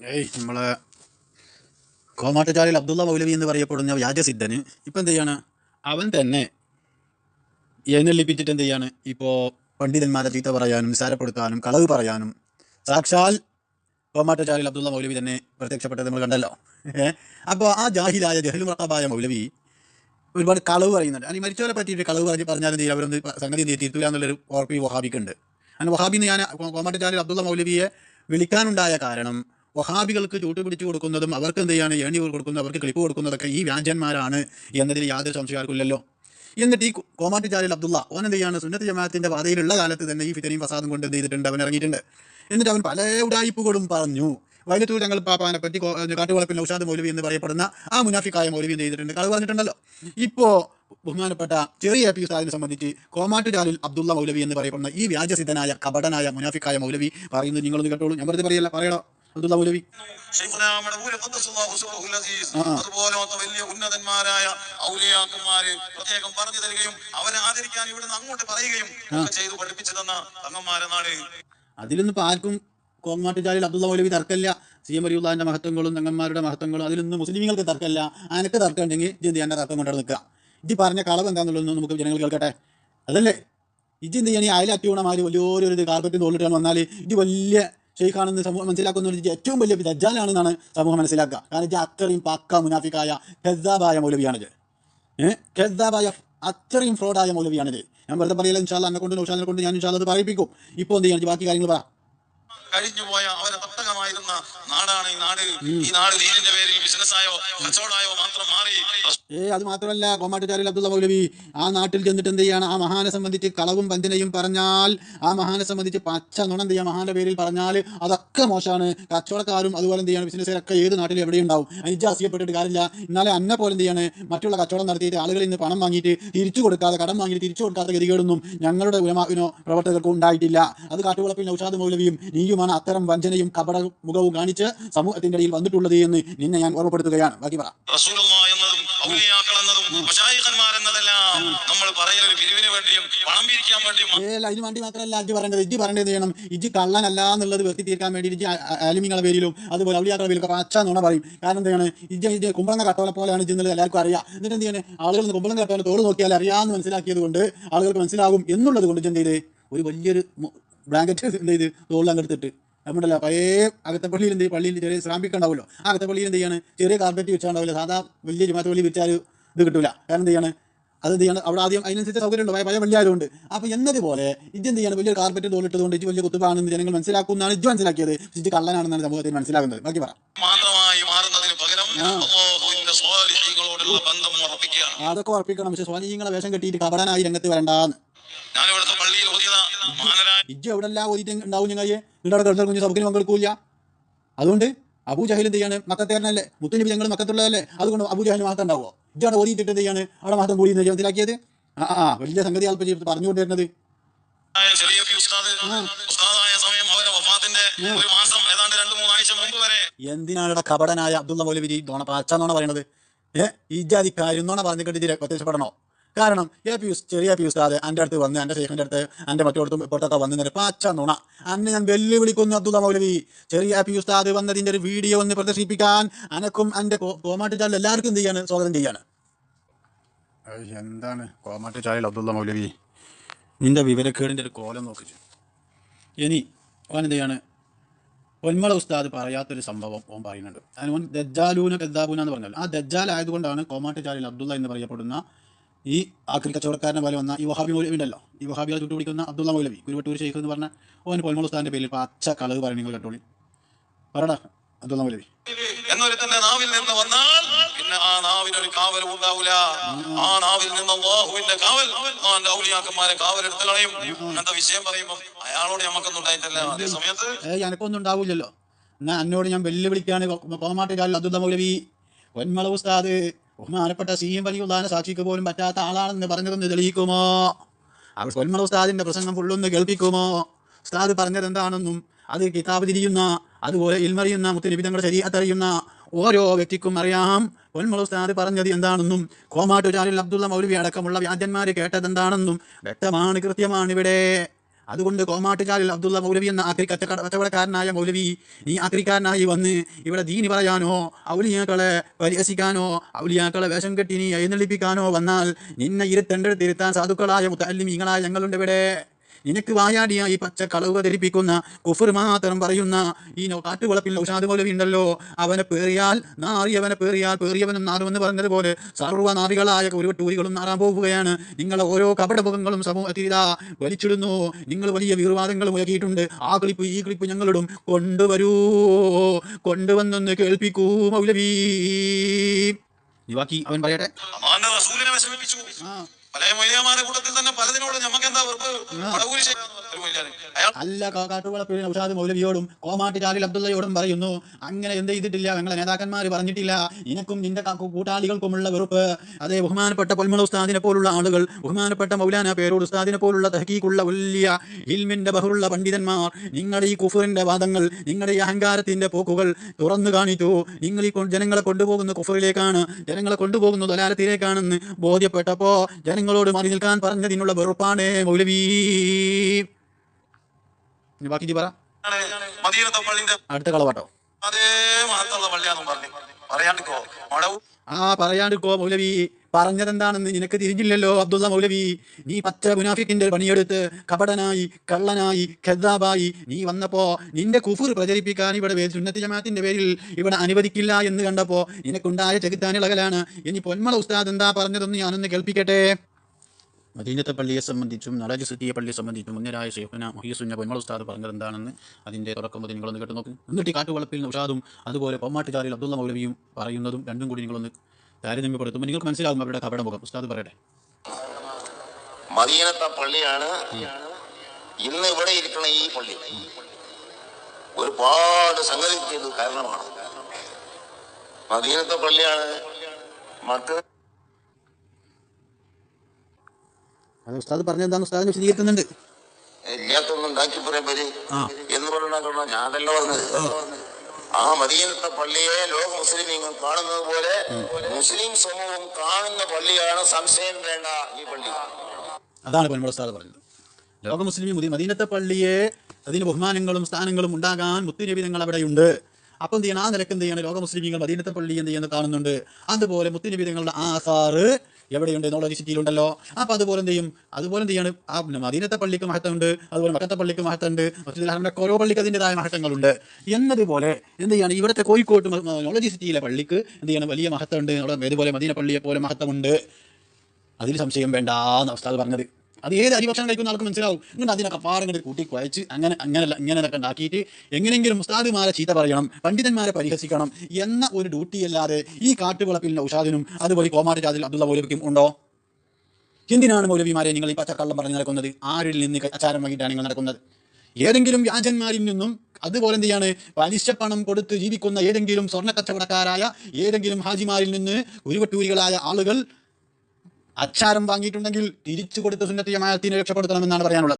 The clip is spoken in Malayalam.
ഏയ് നമ്മളെ കോമാട്ടുചാലിൽ അബ്ദുള്ള മൗലവി എന്ന് പറയപ്പെടുന്ന വ്യാജസിദ്ധന് ഇപ്പം എന്ത് ചെയ്യാണ്? അവൻ തന്നെ എഴുന്നള്ളിപ്പിച്ചിട്ട് എന്ത് ചെയ്യാണ്? ഇപ്പോൾ പണ്ഡിതന്മാരെ ചീത്ത പറയാനും സാരപ്പെടുത്താനും കളവ് പറയാനും സാക്ഷാൽ കോമാട്ടുചാലിൽ അബ്ദുള്ള മൗലവി തന്നെ പ്രത്യക്ഷപ്പെട്ടത് നമ്മൾ കണ്ടല്ലോ. അപ്പോൾ ആ ജാഹിലായ ജഹലു മറക്കാബായ മൗലവി ഒരുപാട് കളവ് പറയുന്നുണ്ട്. അല്ലെങ്കിൽ മരിച്ചവരെ പറ്റിയിട്ട് കളവ് പറഞ്ഞ് പറഞ്ഞാൽ എന്ത് ചെയ്യും? അവരൊന്ന് സംഗതി തിരുത്തുക എന്നുള്ളൊരു ഓർപ്പ് വഹാബിക്കുണ്ട് അങ്ങനെ വഹാബിന്ന് ഞാൻ കോമാട്ടുചാലിൽ അബ്ദുള്ള മൗലവിയെ വിളിക്കാനുണ്ടായ കാരണം വഹാബികൾക്ക് ചൂട്ട് പിടിച്ചു കൊടുക്കുന്നതും അവർക്ക് എന്ത് ചെയ്യാണ്? ഏണി കൊടുക്കുന്നതും അവർക്ക് ക്ലിപ്പ് കൊടുക്കുന്നതൊക്കെ ഈ വ്യാജന്മാരാണ് എന്നതിൽ യാതൊരു സംശയമാർക്കില്ലല്ലോ എന്നിട്ട് ഈ കോമാട്ടുചാലിൽ അബ്ദുള്ള ഓൻ എന്ത് ചെയ്യാണ്? സുന്നത്ത് ജമാഅത്തിന്റെ പാതയിലുള്ള കാലത്ത് തന്നെ ഈ ഫിതനയും ഫസാദും കൊണ്ട് എന്ത് ചെയ്തിട്ടുണ്ട്? അവൻ ഇറങ്ങിയിട്ടുണ്ട്. എന്നിട്ട് അവൻ പല ഉടായിപ്പുകളും പറഞ്ഞു. വൈലത്തൂർ ഞങ്ങൾ പാപ്പാനെ പറ്റി കാട്ടുവളപ്പിൽ ഔഷാദ് മൗലവി എന്ന് പറയപ്പെടുന്ന ആ മുനാഫിക്കായ മൗലവി എന്ത് ചെയ്തിട്ടുണ്ട്? കളവ് പറഞ്ഞിട്ടുണ്ടല്ലോ ഇപ്പോൾ ബഹുമാനപ്പെട്ട ചെറിയ പി സാറിനെ സംബന്ധിച്ച് കോമാട്ടുചാലിൽ അബ്ദുള്ള മൗലവി എന്ന് പറയപ്പെടുന്ന ഈ വ്യാജസിദ്ധനായ കപടനായ മുനാഫിക്കായ മൗലവി പറയുന്നത് നിങ്ങളൊന്ന് കേട്ടോളൂ. ഞാൻ വെറുതെ പറയല്ല പറയണോ? അബ്ദുള്ള മൗലവി വലിയ ഉന്നതന്മാരായ ഔലിയാക്കന്മാര് പ്രത്യേകം പറഞ്ഞു തരികയും അവരെ ആദരിക്കാൻ ഇവിടുന്ന് അങ്ങോട്ട് പറയുകയും ഒക്കെ ചെയ്തു പഠിപ്പിച്ചു തന്ന തങ്ങന്മാരെന്നാണ് അതിലൊന്നും ഇപ്പൊ ആർക്കും കോങ്ങാട്ടുചാലിൽ അബ്ദുള്ള മൗലവി തർക്കമില്ല. സി എം അലിയുള്ളാന്റെ മഹത്വങ്ങളും തങ്ങന്മാരുടെ മഹത്വങ്ങളും അതിലൊന്നും മുസ്ലിങ്ങൾക്ക് തർക്കമില്ല. അനക്ക് തർക്കം ഉണ്ടെങ്കിൽ എന്ത് ചെയ്യാൻ തർക്കം കൊണ്ടു നിൽക്കുക ഇത് പറഞ്ഞ കളവ് എന്താണെന്നുള്ളതൊന്നും നമുക്ക് ജനങ്ങൾ കേൾക്കട്ടെ. അതല്ലേ? ഇജ്ജ് എന്ത് ചെയ്യാൻ ഈ അയലറ്റൂണമാര് വലിയൊരു കാർപ്പറ്റ് തോളിട്ടാണ് വന്നാൽ ഇത് വലിയ ഷെയ്ഖാണെന്ന് സമൂഹം മനസ്സിലാക്കുന്ന ഏറ്റവും വലിയ ദജ്ജാലാണെന്നാണ് സമൂഹം മനസ്സിലാക്കുക. കാരണം ഇത് അത്രയും പക്ക മുനാഫിക്കായ ഖെദ്ദാബായ മൗലവിയാണിത്. ഏഹ് ഖെദ്ദാബായ അത്രയും ഫ്രോഡായ മൗലവിയാണിത്. ഞാൻ വെറുതെ പറയില്ല ഇൻഷാല്ല എന്നെ കൊണ്ട് നൗഷാദിനെ കൊണ്ട് ഞാൻ ഇൻഷാല്ല അത് പറയിപ്പിക്കും. ഇപ്പോൾ എന്ത് ചെയ്യണം? ബാക്കി കാര്യങ്ങൾ പറ. ഈ നാട് ഈ നാട് പേരിൽ ബിസിനസ്സായോ മാത്രം മാറി. ഏ അത് മാത്രമല്ല കോമാട്ടുചാരിൽ അബ്ദുള്ള മൗലവി ആ നാട്ടിൽ ചെന്നിട്ട് എന്ത് ചെയ്യാണ്? ആ മഹാനെ സംബന്ധിച്ച് കളവും പന്തിനെയും പറഞ്ഞാൽ ആ മഹാനെ സംബന്ധിച്ച് പച്ച നുണ എന്ത് ചെയ്യാം മഹാന്റെ പേരിൽ പറഞ്ഞാൽ അതൊക്കെ മോശമാണ്. കച്ചവടക്കാരും അതുപോലെ എന്ത് ചെയ്യാണ്? ബിസിനസ്സുകാരൊക്കെ ഏത് നാട്ടിലും എവിടെ ഉണ്ടാവും. അനിജ അസിയപ്പെട്ടിട്ട് കാര്യമില്ല. എന്നാലും അന്നെ പോലെ എന്ത് ചെയ്യാണ്? മറ്റുള്ള കച്ചവടം നടത്തിയിട്ട് ആളുകളിൽ നിന്ന് പണം വാങ്ങിയിട്ട് തിരിച്ചു കൊടുക്കാതെ കടം വാങ്ങിയിട്ട് തിരിച്ചു കൊടുക്കാത്ത ഗതികേടൊന്നും ഞങ്ങളുടെ ഉലമാവിനോ പ്രവർത്തകർക്കും ഉണ്ടായിട്ടില്ല. അത് കാട്ടുകുളപ്പിൽ നൗഷാദ് മൗലവിയും നീയുമാണ് അത്തരം വഞ്ചനയും കപട മുഖവും കാണിച്ച് സമൂഹത്തിന്റെ ഇടയിൽ വന്നിട്ടുള്ളത് എന്ന് നിന്നെ ഞാൻ ഓർമ്മപ്പെടുത്തുകയാണ്. ബാക്കി പറ. അതിനു വേണ്ടി മാത്രമല്ല ഇജ്ജ് പറയേണ്ടത് ഇജ്ജ് പറയേണ്ടത് ചെയ്യണം? ഇജ്ജ് കള്ളനല്ല എന്നുള്ളത് വ്യക്തി തീർക്കാൻ വേണ്ടി ഇജ്ജ് ആലിമിങ്ങളെ പേരിലും അതുപോലെ ഔലിയാക്കളെ പേരിലും പച്ച നുണ പറയും. കാരണം എന്താണ്? ഇജ്ജ് ഇജ്ജ് കുമ്പളങ്ങ കട്ടോളെ പോലെയാണ് ഇജ്ജ് എന്നുള്ളത് എല്ലാവർക്കും അറിയാം. എന്നിട്ട് എന്ത് ചെയ്യണേ? ആളുകൾ കുമ്പളങ്ങ കട്ടോളെ തോട് നോക്കിയാൽ അറിയാമെന്ന് മനസ്സിലാക്കിയത് കൊണ്ട് ആളുകൾക്ക് മനസ്സിലാകും എന്നുള്ളത് കൊണ്ട് ഇജ്ജ് എന്ത് ചെയ്ത്? ഒരു വലിയൊരു ബ്ലാങ്കറ്റ് എന്ത് ചെയ്ത്? തോളിൽ അങ്ങെടുത്തിട്ട് നമ്മുണ്ടല്ലോ പഴയ അകത്തെ പള്ളിയിൽ എന്ത് പള്ളിയിൽ ചെറിയ സ്രാമ്പിക്ക ഉണ്ടാവുമല്ലോ. ആ അകത്തെ പള്ളിയിൽ എന്ത് ചെയ്യാണ്? ചെറിയ കാർപ്പറ്റ് വെച്ചാണ്ടാവില്ല സാധാ വലിയ ജമാത്ത് പള്ളി വെച്ചാൽ ഇത് കിട്ടൂല. കാരണം എന്ത് ചെയ്യാണ്? അത് എന്ത് ചെയ്യണം? അവിടെ ആദ്യം അതിനനുസരിച്ച് സൗകര്യമുണ്ട് പഴയ പഴയ വള്ളിയായതുകൊണ്ട് അപ്പോൾ എന്നതുപോലെ ഇത് എന്ത് ചെയ്യണം? വലിയൊരു കാർപ്പറ്റ് തോലിട്ടതുകൊണ്ട് ഇത് വലിയ കുത്തുപാണെന്ന് ജനങ്ങൾ മനസ്സിലാക്കുന്നതാണ് ഇത് മനസ്സിലാക്കിയത്. ഇത് കള്ളനാണെന്നാണ് സമൂഹത്തിൽ മനസ്സിലാകുന്നത്. ബാക്കി പറ. മാത്രമായി മാറുന്നതിന് പകരം അതൊക്കെ ഉറപ്പിക്കണം. പക്ഷെ സ്വാധീനങ്ങളെ വേഷം കെട്ടിയിട്ട് കപടനായി രംഗത്ത് വരണ്ടാന്ന്. പള്ളിയിൽ ഓതിയത ഇജ്ജ് ഓതിയിട്ട് ഉണ്ടാവും ഞങ്ങൾ നിങ്ങളുടെ കിടന്ന കുഞ്ഞ് സൗകര്യം പങ്കെടുക്കൂല അതുകൊണ്ട് അബൂ ജഹൽ എന്ത് ചെയ്യാണ്? മക്കത്തേരനല്ലേ? മുത്തുനബി ഞങ്ങൾ മക്കത്തുള്ളതല്ലേ? അതുകൊണ്ട് അബൂ ജഹൽ മാത്രം ഉണ്ടാവുമോ ഇജ്ജാണ് ഓതിയിട്ടിട്ട് എന്ത് ചെയ്യാണ്? അവിടെ മാത്രം കൂടി എന്ന് മനസ്സിലാക്കിയത്? ആ ആ വലിയ സംഗതി ചെയ്ത് പറഞ്ഞുകൊണ്ടിരുന്നത്. ചെറിയ ഉസ്താദ് ഉസ്താദായ സമയം വഫാത്തിന്റെ ഒരു മാസം ഏതാണ്ട് രണ്ട് മൂന്നാഴ്ച മുമ്പ് വരെ. എന്തിനാണ് കപടനായ അബ്ദുള്ള മൗലവി നോണ പാച്ചാന്നാണ് പറയുന്നത് ഏഹ് ഈ ജാതി കാര്യന്നോണ പറഞ്ഞിട്ട് ഇതിൽ പ്രത്യക്ഷപ്പെടണോ? കാരണം എ പി ഉസ് ചെറിയ പി ഉസ്താദ് എന്റെ അടുത്ത് വന്ന് എന്റെ ഷെയ്ഖിന്റെ അടുത്ത് എന്റെ മറ്റോടത്തും ഇപ്പോഴത്തൊക്കെ വന്ന് നിന്നിട്ട് പാച്ച നുണ. അന്നെ ഞാൻ വെല്ലുവിളിക്കുന്നു അബ്ദുള്ള മൗലവി. ചെറിയ പി അത് വന്നതിന്റെ ഒരു വീഡിയോ ഒന്ന് പ്രദർശിപ്പിക്കാൻ അനക്കും എന്റെ കോമാട്ടുചാലിൽ എല്ലാവർക്കും എന്ത് ചെയ്യാണ് സ്വാഗതം ചെയ്യാണ് എന്താണ്? കോമാട്ടുചാലിൽ അബ്ദുള്ള മൗലവി. നിന്റെ വിവരക്കേടിന്റെ ഒരു കോലം നോക്കിച്ചു ഇനി ഓൻ എന്ത് ചെയ്യാണ്? ഒന്മള ഉസ്താദ് പറയാത്തൊരു സംഭവം ഓൻ പറയുന്നുണ്ട്. അതിന് ഓൻ ദജ്ജാലൂന കദ്ദാബൂന എന്ന് പറഞ്ഞാൽ ആ ദജ്ജാൽ ആയതുകൊണ്ടാണ് കോമാട്ടുചാലിൽ അബ്ദുള്ള എന്ന് പറയപ്പെടുന്ന ഈ ആക്രി കച്ചവടക്കാരനെ പോലെ വന്ന ഈ വഹാബി മൗലവി ഉണ്ടല്ലോ. ഈ വഹാബിയെ ചുട്ടുപിടിക്കുന്ന അബ്ദുള്ള മൗലവി കുരുവട്ടൂർ ഷെയ്ഖ് എന്ന് പറഞ്ഞ ഓൻ ഉസ്താദിന്റെ പേരിൽ പച്ച കളവ് പറയും നിങ്ങൾ കേട്ടോളി. പറടാ അബ്ദുള്ള മൗലവി. എന്നൊരുത്തന്റെ നാവിൽ നിന്ന് വന്നാൽ പിന്നെ ആ നാവിന് ഒരു കാവൽ ഉണ്ടാവില്ല ആ നാവിൽ നിന്ന് അള്ളാഹുവിന്റെ കാവൽ അവന്റെ ഔലിയാക്കന്മാരെ കാവൽ അങ്ങനത്തെ വിഷയം പറയുമ്പോൾ അയാളോട് നമുക്കൊന്നും ഉണ്ടായിട്ടില്ല. അതേ സമയത്ത് എനക്കൊന്നും ഉണ്ടാവില്ലല്ലോ. എന്നാ എന്നോട് ഞാൻ വെല്ലുവിളിക്കാണ്. കോമാട്ടുചാലിൽ അബ്ദുള്ള മൗലവി. പൊന്മള ഉസ്താദ്. ബഹുമാനപ്പെട്ട സി എം വലിയുള്ളാനെ സാക്ഷിക്ക് പോലും പറ്റാത്ത ആളാണെന്ന് പറഞ്ഞതെന്ന് തെളിയിക്കുമോ? അവർ പൊന്മള ഉസ്താദിന്റെ പ്രസംഗം ഫുള്ളൊന്ന് കേൾപ്പിക്കുമോ? ഉസ്താദ് പറഞ്ഞതെന്താണെന്നും അത് കിതാബ് തിരിയുന്ന അതുപോലെ ഇൽമറിയുന്ന മുത്തുനിബിതങ്ങളുടെ ശരീരത്തറിയുന്ന ഓരോ വ്യക്തിക്കും അറിയാം. പൊന്മുള ഉസ്താദ് പറഞ്ഞത് എന്താണെന്നും കോമാട്ടുചാലിൽ അബ്ദുള്ള മൗലവി അടക്കമുള്ള വ്യാജന്മാര് കേട്ടതെന്താണെന്നും വ്യക്തമാണ് കൃത്യമാണ് ഇവിടെ. അതുകൊണ്ട് കോമാട്ടുകാരിൽ അബ്ദുള്ള മൗലവി എന്ന കച്ചക്കട കച്ചവടക്കാരനായ മൗലവി നീ ആക്രിക്കാരനായി വന്ന് ഇവിടെ ദീനി പറയാനോ ഔലിയാക്കളെ പരിഹസിക്കാനോ ഔലിയാക്കളെ വേഷം കെട്ടി നീ എഴുന്നള്ളിപ്പിക്കാനോ വന്നാൽ നിന്നെ ഇരുത്തേണ്ടത് തിരുത്താൻ സാധുക്കളായ മുത്തല്ലിമീങ്ങളായ ഞങ്ങളുണ്ട് ഇവിടെ. നിനക്ക് വായാടിയ ഈ പച്ച കളവ് ധരിപ്പിക്കുന്ന കുഫർ മാത്രം പറയുന്ന ഈ കാട്ടുവളപ്പിൽ ഔഷാദ് മൗലവി ഉണ്ടല്ലോ അവനെ പേറിയാൽ നാറിയവനെ പേറിയാൽ പേറിയവനും നാറുമെന്ന് പറഞ്ഞതുപോലെ സർവ ഉരുവട്ടൂരികളും ഒരു ടൂരികളും നാറാൻ പോവുകയാണ്. നിങ്ങളെ ഓരോ കപടമുഖങ്ങളും സമൂഹത്തിൽ ഇതാ വലിച്ചിടുന്നു. നിങ്ങൾ വലിയ വീർവാദങ്ങൾ മുഴക്കിയിട്ടുണ്ട്. ആ ക്ലിപ്പ് ഈ ക്ലിപ്പ് ഞങ്ങളിടും. കൊണ്ടുവരൂ. കൊണ്ടുവന്നൊന്ന് കേൾപ്പിക്കൂ മൗലവി. ബാക്കി അവൻ പറയട്ടെ. വിഷമിപ്പിച്ചു. ആ. പല കൂട്ടത്തിൽ തന്നെ പലതിനോട് നമുക്ക് എന്താ അല്ല കാട്ടുവളപ്പിൽ ഔഷാദ് മൗലവിയോടും കോമാട്ടി ചാലിൽ അബ്ദുള്ളയോടും പറയുന്നു അങ്ങനെ എന്ത് ചെയ്തിട്ടില്ല ഞങ്ങളെ നേതാക്കന്മാർ പറഞ്ഞിട്ടില്ല. നിനക്കും നിന്റെ കൂട്ടാളികൾക്കുമുള്ള വെറുപ്പ്. അതെ ബഹുമാനപ്പെട്ട പൊൽമുള ഉസ്താദിനെ പോലുള്ള ആളുകൾ ബഹുമാനപ്പെട്ട മൗലാന പേരോട് ഉസ്താദിനെ പോലുള്ള തഹക്കീക്കുള്ള വലിയ ഹിൽമിന്റെ ബഹുള്ള പണ്ഡിതന്മാർ നിങ്ങളുടെ ഈ കുഫറിന്റെ വാദങ്ങൾ നിങ്ങളുടെ ഈ അഹങ്കാരത്തിന്റെ പോക്കുകൾ തുറന്നു കാണിച്ചു. നിങ്ങൾ ഈ ജനങ്ങളെ കൊണ്ടുപോകുന്ന കുഫറിലേക്കാണ് ജനങ്ങളെ കൊണ്ടുപോകുന്ന ദലാലത്തിലേക്കാണെന്ന് ബോധ്യപ്പെട്ടപ്പോ ജനങ്ങളോട് മാറി നിൽക്കാൻ പറഞ്ഞതിനുള്ള വെറുപ്പാണ് മൗലവി. ബാക്കി ജി പറ. അടുത്ത കളവാട്ടോ. ആ പറയാണ്ടിക്കോ മൗലവി. പറഞ്ഞതെന്താണെന്ന് നിനക്ക് തിരിഞ്ഞില്ലല്ലോ അബ്ദുള്ള മൗലവി. നീ പച്ച മുനാഫിക്കിന്റെ പണിയെടുത്ത് കപടനായി കള്ളനായി ഖദാബായി നീ വന്നപ്പോ നിന്റെ കുഫുർ പ്രചരിപ്പിക്കാൻ ഇവിടെ സുന്നത്തി ജമാഅത്തിന്റെ പേരിൽ ഇവിടെ അനുവദിക്കില്ല എന്ന് കണ്ടപ്പോ നിനക്കുണ്ടായ ചെകുത്താനിളകലാണ് ഇനി പൊന്മള ഉസ്താദ് എന്താ പറഞ്ഞതെന്ന് ഞാനൊന്ന് കേൾപ്പിക്കട്ടെ? മദീനത്തെ പള്ളിയെ സംബന്ധിച്ചും നളജ് സിറ്റിയെ പള്ളിയെ സംബന്ധിച്ചും മുന്നരായ ഷെയ്ഖുന മുഹീസുന്ന പൊന്മൾ ഉസ്താദ് പറഞ്ഞത് എന്താണെന്ന് അതിന്റെ തുടക്കം മുതൽ നിങ്ങളൊന്ന് കേട്ട് നോക്ക്. എന്നിട്ട് കാട്ടുവളപ്പിൽ ഉഷാദും അതുപോലെ പൊമ്മാട്ടുചാലിൽ അബ്ദുള്ള മൗലവിയും പറയുന്നതും രണ്ടും കൂടി നിങ്ങളൊന്ന് താരതമ്യപ്പെടുത്തുമ്പോൾ നിങ്ങൾക്ക് മനസ്സിലാകും അവരുടെ കപട മുഖം ഉസ്താദ് പറയട്ടെ. മദീനത്തെ പള്ളിയാണ് ഇന്ന് ഇവിടെ ഇരിക്കുന്ന ഈ പള്ളി. ഒരുപാട് സംഗതി കാരണമാണ്. മദീനത്തെ പള്ളിയാണ് മറ്റ് അത് ഉസ്താദ് പറഞ്ഞെന്താന്ന് ഉസ്താദിന് വിശദീകരിക്കുന്നുണ്ട് ഇല്ലാത്തൊന്നും ഉണ്ടാക്കി പറയാൻ പറ്റി ആ. എന്ന് പറഞ്ഞാൽ ഞാനല്ല പറഞ്ഞത്. ആ. മദീനത്തെ പള്ളിയെ ലോക മുസ്ലിമീങ്ങൾ കാണുന്നത് പോലെ മുസ്ലിം സമൂഹം കാണുന്ന പള്ളിയാണ് സംശയം വേണ്ട ഈ പള്ളി. അതാണ് പൊന്മുളസ്താദ് പറഞ്ഞത്. ലോക മുസ്ലിം മദീനത്തെ പള്ളിയെ അതിന് ബഹുമാനങ്ങളും സ്ഥാനങ്ങളും ഉണ്ടാകാൻ മുത്തുനിബിതങ്ങൾ അവിടെയുണ്ട്. അപ്പം എന്ത് ചെയ്യണം? ആ നിലയ്ക്ക് എന്ത് ചെയ്യണം? ലോക മുസ്ലിമീങ്ങൾ മദീനത്തെ പള്ളി എന്ത് ചെയ്യുന്നത് കാണുന്നുണ്ട്. അതുപോലെ മുത്തുനിബിതങ്ങളുടെ ആസാറ് എവിടെയുണ്ട്? നോളജ് സിറ്റിയിലുണ്ടല്ലോ അപ്പൊ അതുപോലെ എന്ത് ചെയ്യും? അതുപോലെ ചെയ്യണം? ആ മദീനത്തെ പള്ളിക്ക് മഹത്വമുണ്ട് അതുപോലെ മക്കത്തെ പള്ളിക്ക് മഹത്വമുണ്ട് മസ്ജിദുൽ കൊറോ ഓരോ പള്ളിക്ക് അതിന്റെതായ മഹത്വങ്ങളുണ്ട്. എന്നതുപോലെ എന്ത് ചെയ്യാണ്? ഇവിടുത്തെ കോഴിക്കോട്ട് നോളജ് സിറ്റിയിലെ പള്ളിക്ക് എന്ത് ചെയ്യണം? വലിയ മഹത്വമുണ്ട് ഇതുപോലെ മദീന പള്ളിയെ പോലെ മഹത്വമുണ്ട്. അതിൽ സംശയം വേണ്ട എന്ന് ഉസ്താദ് പറഞ്ഞത്. അത് ഏത് അരിഭക്ഷണം കഴിക്കുന്ന ആൾക്ക് മനസ്സിലാവും. എന്നിട്ട് അതിനൊക്കെ പാറങ്ങട്ട് കൂട്ടി കുഴച്ച് അങ്ങനെ അങ്ങനെയല്ല ഇങ്ങനെയൊക്കെ ഉണ്ടാക്കിയിട്ട് എങ്ങനെയെങ്കിലും ഉസ്താദുമാരെ ചീത്ത പറയണം പണ്ഡിതന്മാരെ പരിഹസിക്കണം എന്ന ഒരു ഡ്യൂട്ടി അല്ലാതെ ഈ കാട്ടുവിളപ്പിൽ ഉഷാദിനും അതുപോലെ കോമാട്ട് ജാതിൽ അബ്ദുള്ള മൗലവിക്കും ഉണ്ടോ? എന്തിനാണ് മൗലവിമാരെ നിങ്ങൾ ഈ പച്ചക്കള്ളം പറഞ്ഞ് നടക്കുന്നത്? ആരിൽ നിന്ന് അച്ചാരം വാങ്ങിയിട്ടാണ് നിങ്ങൾ നടക്കുന്നത്? ഏതെങ്കിലും വ്യാജന്മാരിൽ നിന്നും അതുപോലെ എന്ത് ചെയ്യാണ് പലിശ കൊടുത്ത് ജീവിക്കുന്ന ഏതെങ്കിലും സ്വർണ കച്ചവടക്കാരായ ഏതെങ്കിലും ഹാജിമാരിൽ നിന്ന് ഉരുവട്ടൂരികളായ ആളുകൾ അച്ചാരം വാങ്ങിയിട്ടുണ്ടെങ്കിൽ തിരിച്ചു കൊടുത്ത സുന്നത്തിയമായത്തിനെ രക്ഷപ്പെടുത്തണമെന്നാണ് പറയാനുള്ളത്.